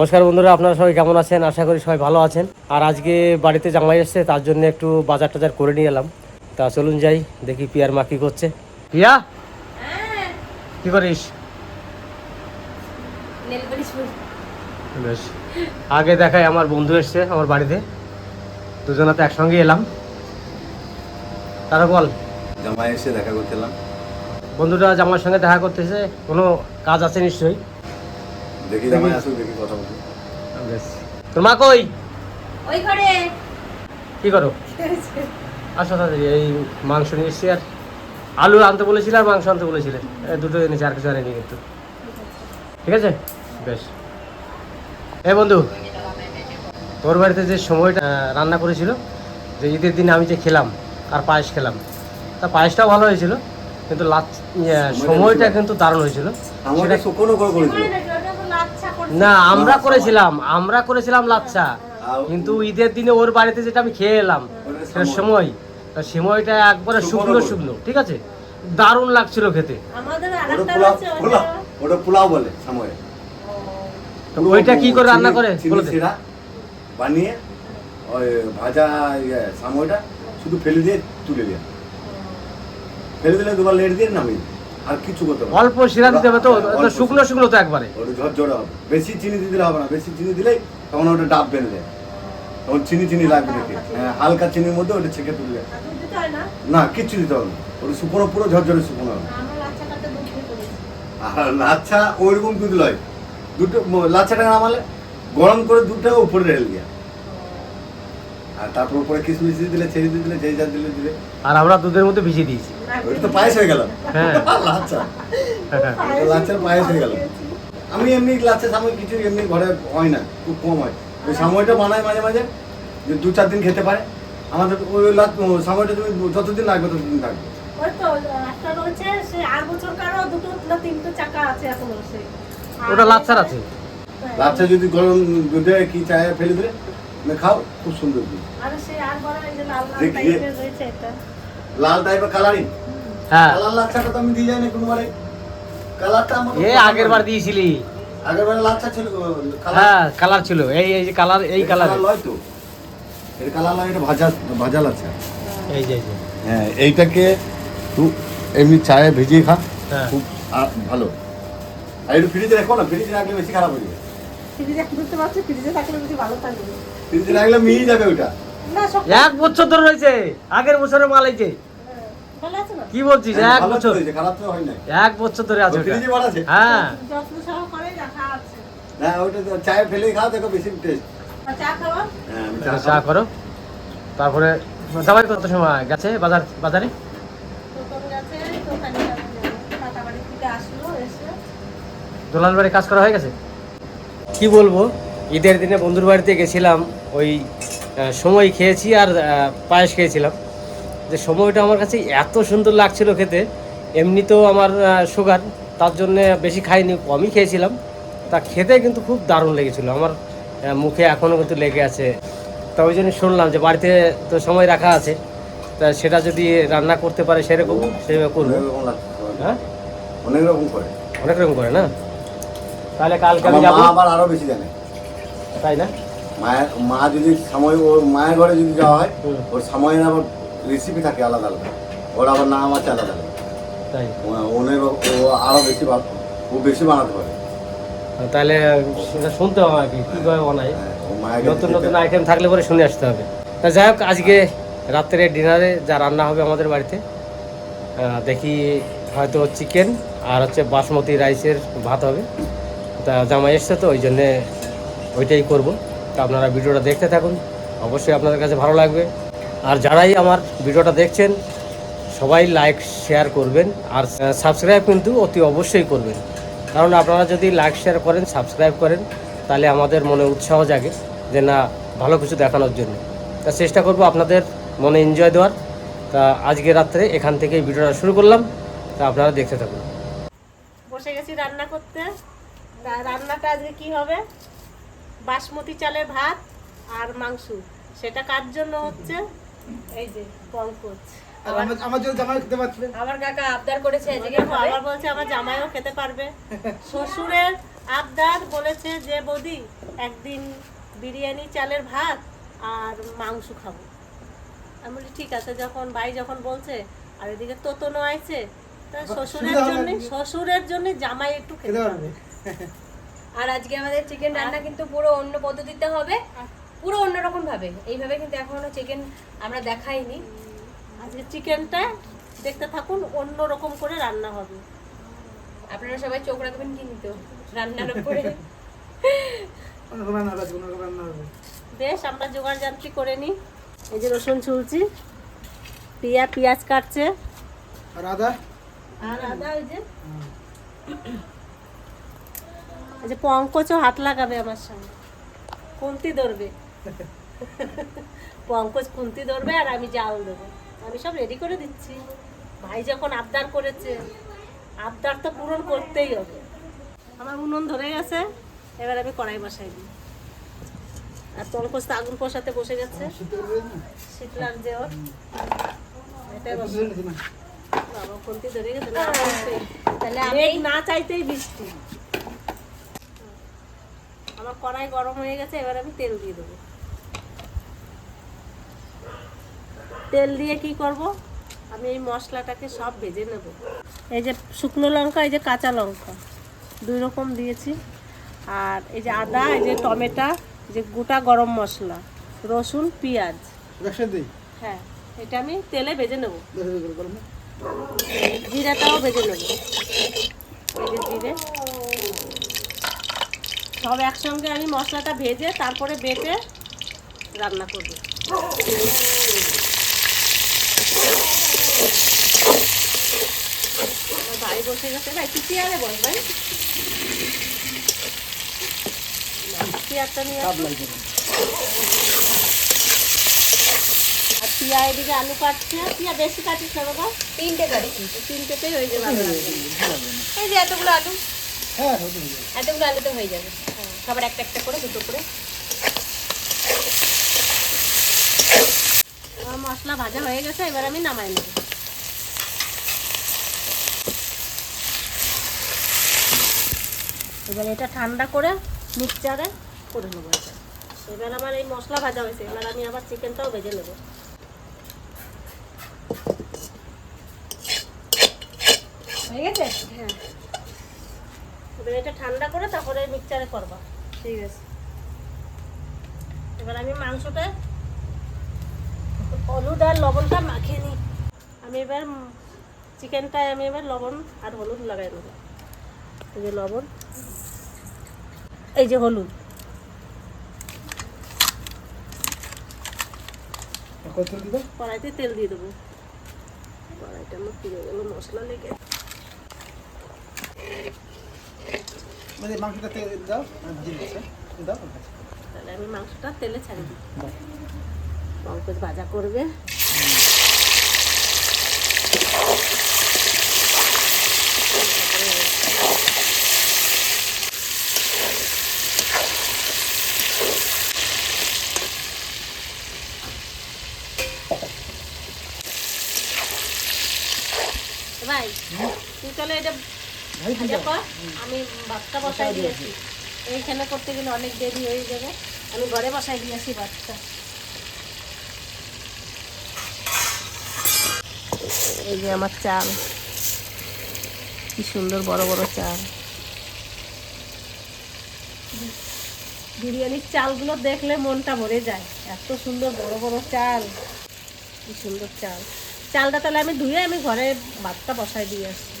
নমস্কার বন্ধুরা আপনারা সবাই কেমন আছেন? আশা করি সবাই ভালো আছেন। আর আজকে বাড়িতে জামাই এসছে তার জন্য একটু বাজার টাজার করে নিয়ে এলাম। তা চলুন যাই দেখি পিয়ার মা কি করছে। পিয়া? কি করিস। বেশ। আগে দেখায় আমার বন্ধু এসছে আমার বাড়িতে। দুজনাতে একসঙ্গে এলাম। তারা বল। জামাই এসে দেখা করতেলাম বন্ধুটা জামার সঙ্গে দেখা করতেছে কোনো কাজ আছে নিশ্চয়ই? দেখি জামাই আসুক দেখি কথা বলি। বেশ। তোর মা কই? ওই ঘরে। কি করো? আসো তাড়াতাড়ি এই মাংস নিয়ে এসছি আর আলু আনতে বলেছিলে আর মাংস আনতে বলেছিলে। এই দুটো এনেছি আর কিছু আনেনি কিন্তু। ঠিক আছে? বেশ। এ বন্ধু তোর বাড়িতে যে সময়টা রান্না করেছিল যে ঈদের দিনে আমি যে খেলাম আর পায়েস খেলাম তা পায়েসটাও ভালো হয়েছিল কিন্তু লাচ- ইয়ে, সময়টা কিন্তু দারুণ হয়েছিল। সেটা- শুকনো করে করেছিল করে নাকি? ওটা তো লাচ্ছা করছে। না আমরা করেছিলাম আমরা করেছিলাম লাচ্ছা। কিন্তু ঈদের দিনে ওর বাড়িতে যেটা আমি খেয়ে এলাম সেটা সময়। সময়টা একবারে শুকনো শুকনো ঠিক আছে? দারুণ লাগছিল খেতে। ওটা পোলাও পোলাও বলে সময়ে। ওইটা কি করে রান্না করে? বানিয়ে ওই ভাজা ইয়ে সময়টা শুধু ফেলে দিয়ে তুলে দিয়ে ফেলে দিলে দুবার লেট দিয়ে নামিয়ে। আর কিছু করতে হবে অল্প শিরা দিতে হবে তো হ্যাঁ, শুকনো শুকনো তো একবারে। ওটা ঝরঝরে হবে। বেশি চিনি দিতে হবে না বেশি চিনি দিলেই তখন ওটা ডাব বেঁধে যায় তখন চিনি চিনি লাগবে দেখে। হ্যাঁ, হালকা চিনির মধ্যে ওটা ছেঁকে তুললে না? কিচ্ছু দিতে হবে ওটা শুকনো পুরো ঝরঝরে শুকনো হবে। আর লাচ্ছা ওইরকম দুধ লয়। দুটো লাচ্ছাটা নামালে গরম করে দুধটা উপরে ঢেলে দিয়া। আর তারপর উপরে কিশমিশ দিয়ে দিলে ছেড়ে দিয়ে দিলে যেই যা দিলে দিলে আর আমরা দুধের মধ্যে ভিজিয়ে দিয়েছি। ওটা তো পায়েস হয়ে গেল। হ্যাঁ। লাচ্ছা। ওটা লাচ্ছার পায়েস হয়ে গেল। আমি এমনি লাচ্ছা সাময় কিছু এমনি ঘরে হয় না খুব কম হয়। ওই সময়টা বানায় মাঝে মাঝে যে দু চার দিন খেতে পারে। আমাদের ওই লাচ সময়টা তুমি যতদিন লাগবে ততদিন থাকবে। ওটা লাচ্ছার আছে। হ্যাঁ। লাচ্ছা যদি গরম দুধে কি চায়ে ফেলে দিলে? মানে খাও খুব সুন্দর দুধ আর সে আর বড় এই যে লাল লাল। টাইপের লাল কালারিং হ্যাঁ। কালার লাচ্ছাটা তো আমি দিয়ে যাই না কোনোবারে। কালারটা আমার এ আগের বার দিয়েছিলি। আগের বারে লাচ্ছা ছিল হ্যাঁ কালার ছিল। এই এই যে কালার এই কালার লয় তো। এর কালার নয় এটা ভাজা ভাজা লাচ্ছা এই যে হ্যাঁ এইটাকে তুই এমনি চায়ে ভিজিয়ে খা। হ্যাঁ। খুব ভালো। আর একটু ফ্রিজে রাখো না ফ্রিজে রাখলে বেশি খারাপ হয়ে যাবে। ফ্রিজে বুঝতে পারছি, ফ্রিজে থাকলে বেশি ভালো থাকবে। ফ্রিজে রাখলে মিয়ে যাবে ওটা এক বছর ধরে রয়েছে আগের বছরের মাল হ্যাঁ, আছে কি বলছিস হ্যাঁ, এক বছর? হয় এক বছর ধরে আছে হ্যাঁ। চায়ে ফেলে দেখো বেশি টেস্ট চা হ্যাঁ চা চা চা করো। তারপরে সবাই কত সময় গেছে বাজার বাজারে? দোলাল বাড়ি কাজ করা হয়ে গেছে? কি বলব ঈদের দিনে বন্ধুর বাড়িতে গেছিলাম। ওই সময় খেয়েছি আর পায়েস খেয়েছিলাম। যে সময়টা আমার কাছে এত সুন্দর লাগছিল খেতে এমনিতেও আমার সুগার তার জন্যে বেশি খাইনি কমই খেয়েছিলাম। তা খেতে কিন্তু খুব দারুণ লেগেছিল। আমার মুখে এখনও কিন্তু লেগে আছে। তা ওই জন্য শুনলাম যে বাড়িতে তো সময় রাখা আছে। তা সেটা যদি রান্না করতে পারে সেরকম সেভাবে করব। অনেক হ্যাঁ? অনেক রকম করে। অনেক রকম করে না? তাহলে কালকে আমি যাব। আবার আরও বেশি জানে। তাই না? মায়ের মা যদি সময় ওর মায়ের ঘরে যদি যাওয়া হয়। ওর সময়ের আবার রেসিপি থাকে আলাদা আলাদা। ওর আবার নাম আছে আলাদা আলাদা। তাই? ও- অনেক ও আরও বেশি ও বেশি বানাতে পারে। তাহলে সেটা শুনতে হবে আর কি কীভাবে বানাই নতুন নতুন আইটেম থাকলে পরে শুনে আসতে হবে। তা যাই হোক আজকে রাত্রে ডিনারে যা রান্না হবে আমাদের বাড়িতে দেখি হয়তো চিকেন আর হচ্ছে বাসমতি রাইসের ভাত হবে। তা জামাই এসছে তো ওই জন্যে ওইটাই করব। আপনারা ভিডিওটা দেখতে থাকুন। অবশ্যই আপনাদের কাছে ভালো লাগবে। আর যারাই আমার ভিডিওটা দেখছেন, সবাই লাইক শেয়ার করবেন। আর সাবস্ক্রাইব কিন্তু অতি অবশ্যই করবেন। কারণ আপনারা যদি লাইক শেয়ার করেন সাবস্ক্রাইব করেন, তাহলে আমাদের মনে উৎসাহ জাগে যে না, ভালো কিছু দেখানোর জন্য। তা চেষ্টা করব আপনাদের মনে এনজয় দেওয়ার। তা আজকে রাত্রে এখান থেকেই ভিডিওটা শুরু করলাম। তা আপনারা দেখতে থাকুন। বসে গেছি রান্না করতে। রান্নাটা আজকে কি হবে? বাসমতি চালের ভাত আর মাংস। সেটা কার জন্য হচ্ছে? এই যে পঙ্কজ। আমার আমার জন্য জামাই খেতে পারছিলেন আমার কাকা আবদার করেছে আবার বলছে আমার জামাইও খেতে পারবে। শ্বশুরের আবদার বলেছে যে বৌদি একদিন বিরিয়ানি চালের ভাত আর মাংস খাব। আমি বলি ঠিক আছে যখন ভাই যখন বলছে আর এদিকে তোতনও আইছে তা শ্বশুরের জন্য শ্বশুরের জন্য জামাই একটু খেতে পারবে। আর আজকে আমাদের চিকেন রান্না কিন্তু পুরো অন্য পদ্ধতিতে হবে। পুরো অন্যরকম ভাবে। এইভাবে কিন্তু এখনও চিকেন আমরা দেখাইনি। আজকে চিকেনটা দেখতে থাকুন অন্য রকম করে রান্না হবে। আপনারা সবাই চোখ রাখবেন কিন্তু রান্নার উপরে? অন্যরকম রান্না হবে আজকে, অন্যরকম রান্না হবে। বেশ আমরা জোগাড় যান্ত্রী করে নিই। এই যে রসুন ছুলছি পিয়া পেঁয়াজ কাটছে। আর আদা? আর আদা ওই যে যে পঙ্কজও হাত লাগাবে আমার সঙ্গে। খুন্তি ধরবে। পঙ্কজ কুন্তি ধরবে আর আমি জাল দেবো। আমি সব রেডি করে দিচ্ছি। ভাই যখন আবদার করেছে আবদার তো পূরণ করতেই হবে। আমার উনুন ধরে গেছে এবার আমি কড়াই বসাই দিই। আর পঙ্কজ তো আগুন পোষাতে বসে গেছে। শীত লাগছে ওর। এটাই। বাবা খুন্তি ধরে গেছে না তাহলে আমি না চাইতেই বৃষ্টি। আমার কড়াই গরম হয়ে গেছে এবার আমি তেল দিয়ে দেবো। তেল দিয়ে কি করব? আমি এই মশলাটাকে সব ভেজে নেব। এই যে শুকনো লঙ্কা এই যে কাঁচা লঙ্কা দুই রকম দিয়েছি। আর এই যে আদা এই যে টমেটো যে গোটা গরম মশলা রসুন পেঁয়াজ। হ্যাঁ এটা আমি তেলে ভেজে নেব। জিরাটাও ভেজে নেব। এই যে জিরে। সব একসঙ্গে আমি মশলাটা ভেজে তারপরে বেটে রান্না করব। ভাই বসে গেছে। না একটু চেয়ারে বস ভাই? চেয়ারটা নিয়ে। আর পিয়া এদিকে আলু কাটছে। পিয়া বেশি কাটিস না বাবা। তিনটে তিনটেতেই হয়ে যাবে। এই যে এতগুলো আলু। হ্যাঁ এতগুলো আলুতে হয়ে যাবে। সবার একটা একটা করে দুটো করে। মশলা ভাজা হয়ে গেছে এবার আমি নামাই নেব। এবার এটা ঠান্ডা করে মিক্সচারে করে নেব এটা। এবার আমার এই মশলা ভাজা হয়েছে এবার আমি আবার চিকেনটাও ভেজে নেব। হয়ে গেছে? হ্যাঁ। এবার এটা ঠান্ডা করে তারপরে মিক্সচারে করবা। ঠিক আছে। এবার আমি মাংসটা হলুদ আর লবণটা মাখিয়ে নিই। আমি এবার চিকেনটায় আমি এবার লবণ আর হলুদ লাগাই নেব এই যে লবণ এই যে হলুদ। কড়াইতে তেল দিয়ে দেবো। কড়াইটা আমার পুড়ে গেল মশলা লেগে মানে মাংসটা তেল দাও জিনিস দাও। তাহলে আমি মাংসটা তেলে ছাড়ি দিই। পঙ্কজ ভাজা করবে ভাই তুই তাহলে এটা ভাজা আমি ভাতটা বসাই দিয়েছি। এইখানে করতে গেলে অনেক দেরি হয়ে যাবে। আমি ঘরে বসাই দিয়েছি ভাতটা। এই যে আমার চাল। কি সুন্দর বড় বড় চাল। বিরিয়ানির চালগুলো দেখলে মনটা ভরে যায়। এত সুন্দর বড় বড় চাল। কি সুন্দর চাল। চালটা তাহলে আমি ধুয়ে আমি ঘরে ভাতটা বসাই দিয়ে আসছি।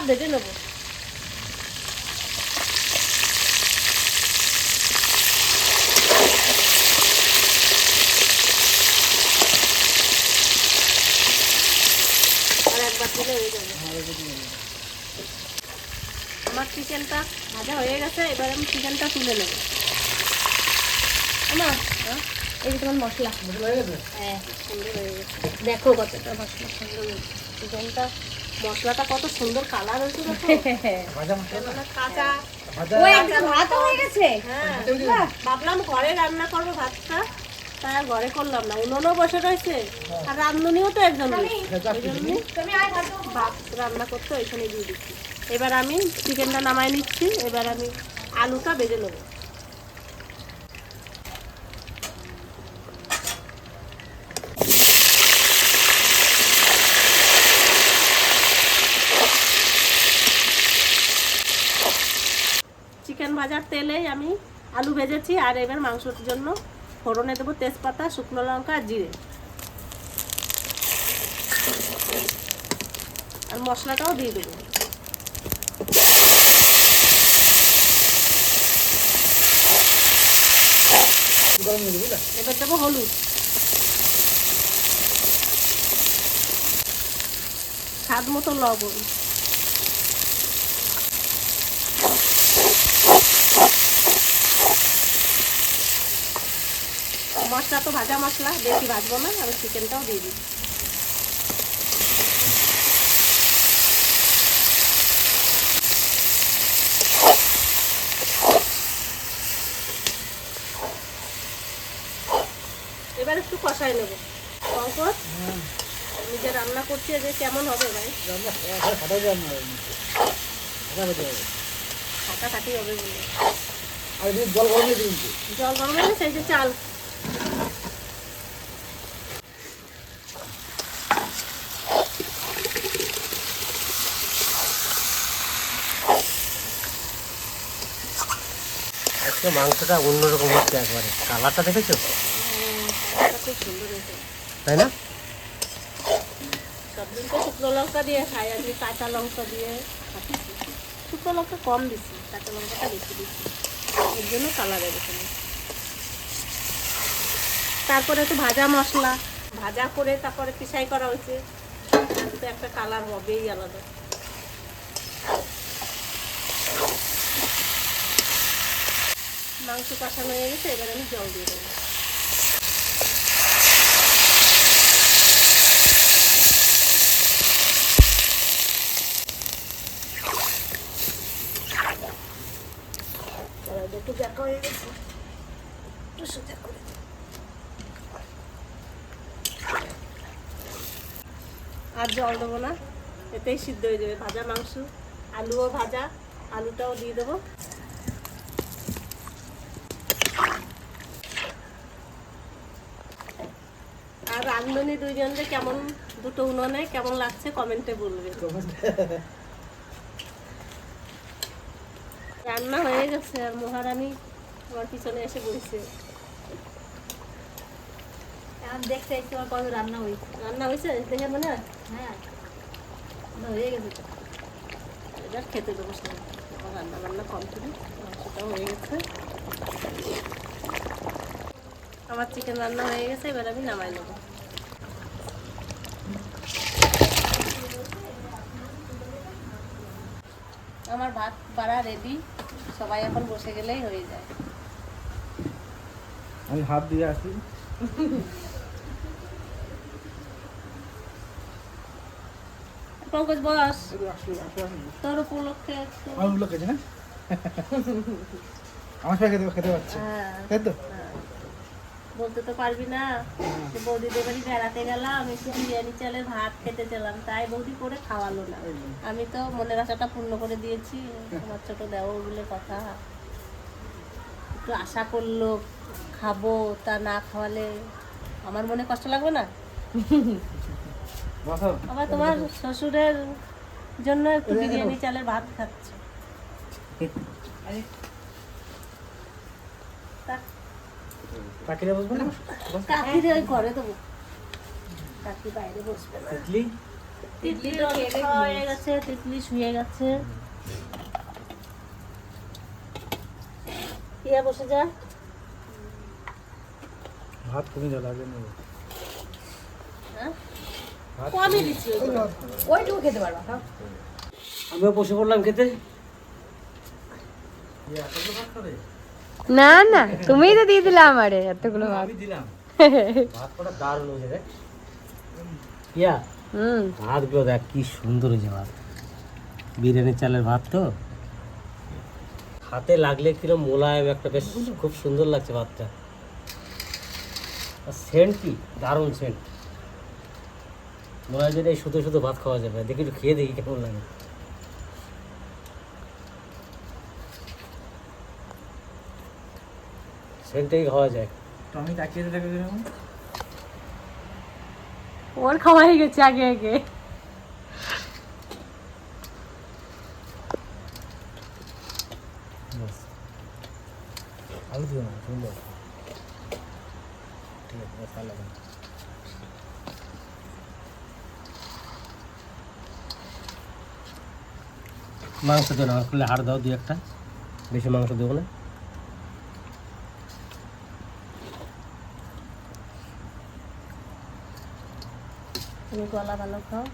ভাত ভেজে নেব। আমার চিকেনটা ভাজা হয়ে গেছে এবার আমি চিকেনটা তুলে নেব। আমার এই যে তোমার মশলা। হ্যাঁ সুন্দর হয়ে গেছে। দেখো কতটা মশলা সুন্দর চিকেনটা মশলাটা কত সুন্দর কালার হয়েছে কাঁচা। ভাজা ও একদম ভাতও হয়ে গেছে। হ্যাঁ ভাবলাম ঘরে রান্না করব ভাতটা। আর ঘরে করলাম না। উনুনও বসে রয়েছে। আর রান্ধনিও তো একজন ভাত ভাত রান্না করতে ওইখানে দিয়ে দিচ্ছি। এবার আমি চিকেনটা নামাই নিচ্ছি। এবার আমি আলুটা বেজে নেব। চিকেন ভাজার তেলেই আমি আলু ভেজেছি আর এবার মাংসর জন্য ফোড়নে দেবো তেজপাতা শুকনো লঙ্কা আর জিরে। আর মশলাটাও দিয়ে দেবো। এবার দেবো হলুদ। স্বাদ মতো লবণ। মশলা তো ভাজা মশলা বেশি ভাজবো না আমি চিকেনটাও দিয়ে দিই এবার একটু কষাই নেব। পঙ্কজ নিজে রান্না করছি যে কেমন হবে ভাই? যায় না। হবে বলে। জল গরম সেই যে চাল। মাংসটা অন্যরকম হচ্ছে একবারে। কালারটা দেখেছ? তাই না? শুকনো লঙ্কা দিয়ে খাই আজকে কাঁচা লঙ্কা দিয়ে শুকনো লঙ্কা কম কাঁচা লঙ্কাটা বেশি এর জন্য তারপরে তো ভাজা মশলা। ভাজা করে তারপরে পিসাই করা হয়েছে। একটা কালার হবেই আলাদা। মাংস কষানো হয়ে গেছে এবার আমি জল দিয়ে দেবো। কড়াইটা একটু দেখা হয়ে গেছে একটু সোজা করে আর জল দেবো না এতেই সিদ্ধ হয়ে যাবে। ভাজা মাংস আলুও ভাজা আলুটাও দিয়ে দেবো আর রান্ধনি দুইজনকে কেমন দুটো উনুনে কেমন লাগছে কমেন্টে বলবে। রান্না হয়ে গেছে আর মহারানী আমার পিছনে এসে বসেছে। এখন দেখতে একটু আর কত রান্না হয়েছে রান্না হয়েছে? দেখে মনে হয়? হ্যাঁ হয়ে গেছে তো। এবার খেতে দেবো আমার রান্না বান্না কমপ্লিট মাংসটাও হয়ে গেছে। আমার চিকেন রান্না হয়ে গেছে এবার আমি নামাই নেব। আমার ভাত পাড়া রেডি সবাই এখন বসে গেলেই হয়ে যায়। আমি হাত দিয়ে আসি। পঙ্কজ বস। তোর উপলক্ষে আমার লোক আছে না? আমার সবাই খেতে খেতে পাচ্ছে। হ্যাঁ। তাই তো। বলতে তো পারবি না। বৌদিদের বাড়ি বেড়াতে গেলাম একটু বিরিয়ানি চালের ভাত খেতে চালাম তাই বৌদি করে খাওয়ালো না। আমি তো মনের আশাটা পূর্ণ করে দিয়েছি আমার ছোট দেওয়া বলে কথা। একটু আশা করল খাব তা না খাওয়ালে আমার মনে কষ্ট লাগবে না? আবার তোমার শ্বশুরের জন্য একটু বিরিয়ানি চালের ভাত খাচ্ছে। তা- কাকিরা বসবে না? কাকিরে ওই ঘরে দেবো। কাকি বাইরে বসবে। না ইডলি তিতলি তো হয়ে গেছে তিতলি শুয়ে গেছে। ইয়া বসে যা। ভাত কমে যা লাগে না হ্যাঁ? কমই দিচ্ছি ওইটুকু। খেতে পারবা আমিও বসে পড়লাম খেতে। না না তুমিই তো দিয়ে দিলে আমারে এতগুলো ভাত। দিলাম। দারুণ হয়েছে রে। ইয়া হুম। ভাতগুলো দেখ কি সুন্দর হয়েছে ভাত। বিরিয়ানি চালের ভাত তো। হাতে লাগলে কিরম মোলায়েম একটা বেশ খুব সুন্দর লাগছে ভাতটা। আর সেন্ট কি? দারুণ সেন্ট। মনে হয় এই শুধু শুধু ভাত খাওয়া যাবে। দেখি একটু খেয়ে দেখি কেমন লাগে। সেন্টেই খাওয়া যায়। টমি তাকিয়ে দেখে দিলাম ওর খাওয়া হয়ে গেছে আগে আগে। আলু দিও না সুন্দর ঠিক আছে ভালো লাগে মাংস দেবো না করলে হাড় দাও দুই একটা। বেশি মাংস দেবো না। তুমি গলা ভালো খাও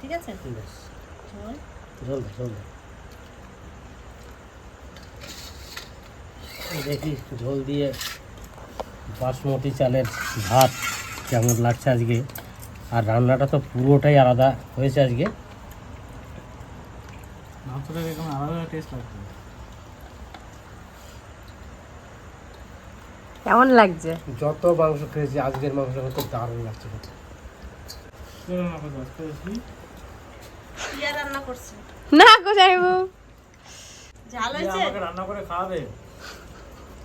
ঠিক আছে? ঝোল ঝোল ঝোল দেখি ঝোল দিয়ে বাসমতি চালের ভাত কেমন লাগছে আজকে? আর রান্নাটা তো পুরোটাই আলাদা হয়েছে আজকে। আলাদা টেস্ট লাগছে। কেমন লাগছে? যত মাংস খেয়েছি আজকের মাংস খুব দারুণ লাগছে খেতে। রান্না করছে। না গো যাইবো ঝাল হয়েছে? আমাকে রান্না করে খাওয়াবে।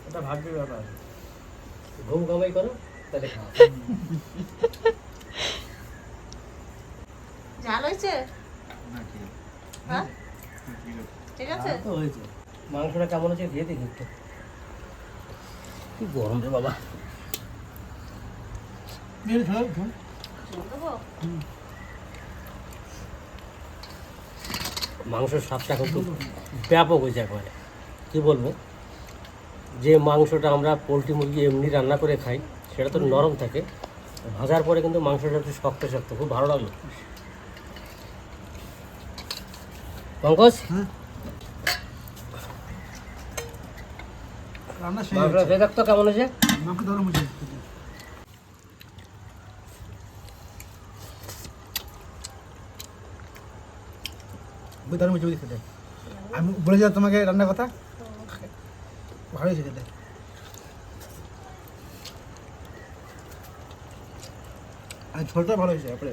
এটা ভাগ্যের ব্যাপার। ঘুম ঘামাই করো তাহলে খাও। ঝাল হয়েছে? হ্যাঁ? ঠিক আছে? তো হয়েছে। মাংসটা কেমন হয়েছে দিয়ে দেখি একটু। কি গরম রে বাবা। মাংসের স্বাদটা কিন্তু ব্যাপক হয়েছে একবারে। কী বলব? যে মাংসটা আমরা পোলট্রি মুরগি এমনি রান্না করে খাই সেটা তো নরম থাকে। ভাজার পরে কিন্তু মাংসটা একটু শক্ত শক্ত। খুব ভালো লাগল। পঙ্কজ? রান্না শেষ দেখতো কেমন হয়েছে? মাংস ধরো বুঝে খেতে। আমি বলেছিলাম তোমাকে রান্নার কথা? ভালো হয়েছে খেতে। আর ঝোলটা ভালো হয়েছে আপনি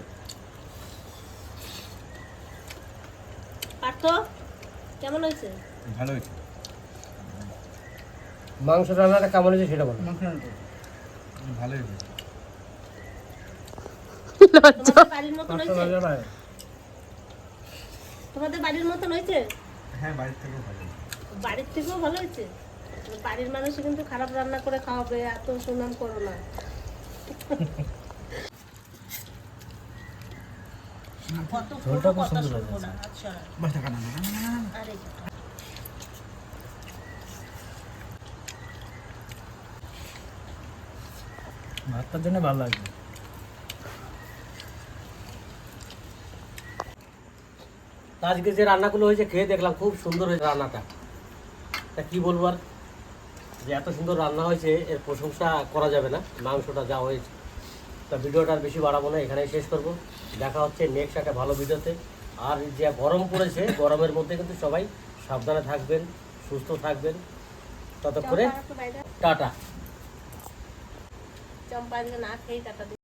পার্থ কেমন হয়েছে? ভালো হয়েছে। মাংস রান্নাটা কেমন হয়েছে সেটা বলো। মাংস রান্না ভালো হয়েছে। তোমাদের বাড়ির মতন হয়েছে? বাড়ির হ্যাঁ বাড়ির থেকেও ভালো বাড়ির থেকেও ভালো হয়েছে? বাড়ির মানুষ কিন্তু খারাপ রান্না করে খাওয়াবে এত সুনাম করো না। ঝোলটা খুব সুন্দর আচ্ছা। আরে ভাতটার জন্য ভালো লাগবে। তা আজকে যে রান্নাগুলো হয়েছে খেয়ে দেখলাম খুব সুন্দর হয়েছে রান্নাটা। তা কি বলব আর? যে এত সুন্দর রান্না হয়েছে এর প্রশংসা করা যাবে না মাংসটা যা হয়েছে। তা ভিডিওটা আর বেশি বাড়াবো না এখানেই শেষ করব। দেখা হচ্ছে নেক্সট একটা ভালো ভিডিওতে। আর যে গরম পড়েছে গরমের মধ্যে কিন্তু সবাই সাবধানে থাকবেন সুস্থ থাকবেন। ততক্ষণে টাটা। চম্পা আজকে না খেয়ে টাটা